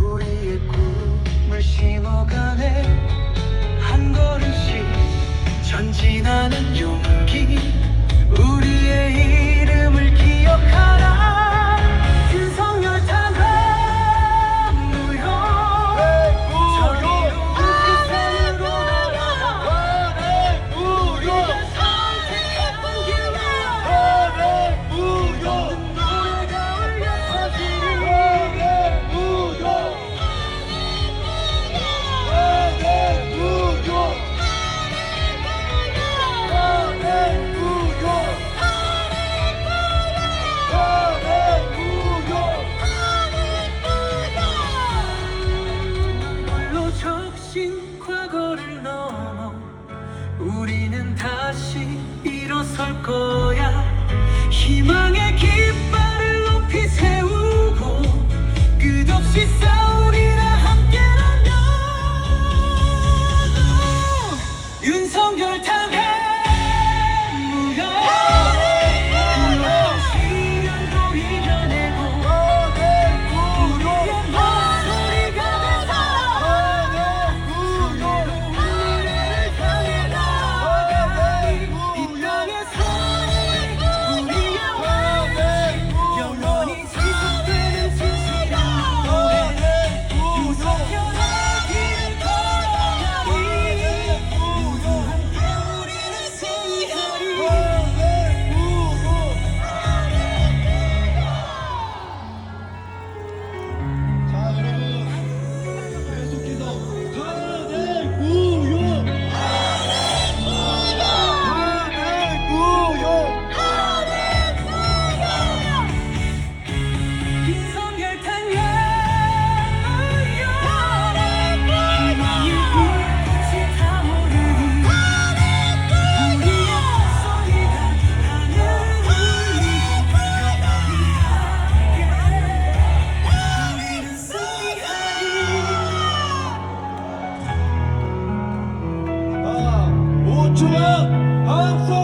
우리의 꿈을 심어가네 한 걸음씩 전진하는 용기 우리의 이름을 기억하 다시 일어설 거야. 희망의 길 주여